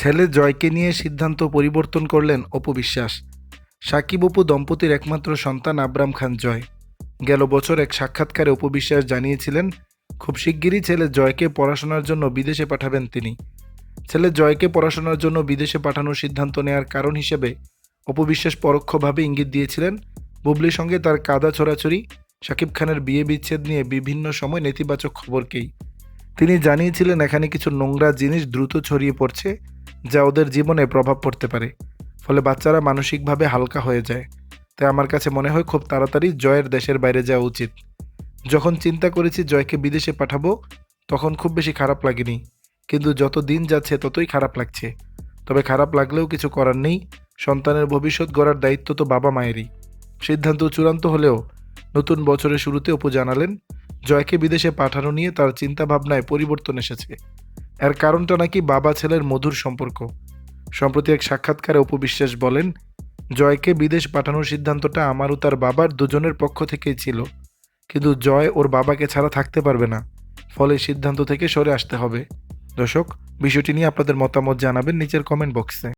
ছেলে জয়কে নিয়ে সিদ্ধান্ত পরিবর্তন করলেন অপু বিশ্বাস। সাকিব অপু দম্পতির একমাত্র সন্তান আবরাম খান জয়। গেল বছর এক সাক্ষাৎকারে অপু বিশ্বাস জানিয়েছিলেন, খুব শিগগিরই ছেলে জয়কে পড়াশোনার জন্য বিদেশে পাঠাবেন তিনি। ছেলে জয়কে পড়াশোনার জন্য বিদেশে পাঠানোর সিদ্ধান্ত নেয়ার কারণ হিসেবে অপু বিশ্বাস পরোক্ষভাবে ইঙ্গিত দিয়েছিলেন, বুবলির সঙ্গে তার কাদা ছড়াছড়ি শাকিব খানের বিয়ে বিচ্ছেদ নিয়ে বিভিন্ন সময় নেতিবাচক খবরকেই। তিনি জানিয়েছিলেন, এখানে কিছু নোংরা জিনিস দ্রুত ছড়িয়ে পড়ছে যা ওদের জীবনে প্রভাব পড়তে পারে। ফলে বাচ্চারা মানসিকভাবে হালকা হয়ে যায়। তাই আমার কাছে মনে হয় খুব তাড়াতাড়ি জয়ের দেশের বাইরে যাওয়া উচিত। যখন চিন্তা করেছি জয়কে বিদেশে পাঠাবো, তখন খুব বেশি খারাপ লাগেনি। কিন্তু যত দিন যাচ্ছে, ততই খারাপ লাগছে। তবে খারাপ লাগলেও কিছু করার নেই। সন্তানের ভবিষ্যৎ গড়ার দায়িত্ব তো বাবা মায়েরই। সিদ্ধান্ত চূড়ান্ত হলেও নতুন বছরের শুরুতে অপু জানালেন, জয়কে বিদেশে পাঠানো নিয়ে তার চিন্তাভাবনায় পরিবর্তন এসেছে। এর কারণটা নাকি বাবা ছেলের মধুর সম্পর্ক। সম্প্রতি এক সাক্ষাৎকারে অপু বিশ্বাস বলেন, জয়কে বিদেশ পাঠানোর সিদ্ধান্তটা আমার ও তার বাবার দুজনের পক্ষ থেকেই ছিল। কিন্তু জয় ওর বাবাকে ছাড়া থাকতে পারবে না। ফলে সিদ্ধান্ত থেকে সরে আসতে হবে। দর্শক, বিষয়টি নিয়ে আপনাদের মতামত জানাবেন নিচের কমেন্ট বক্সে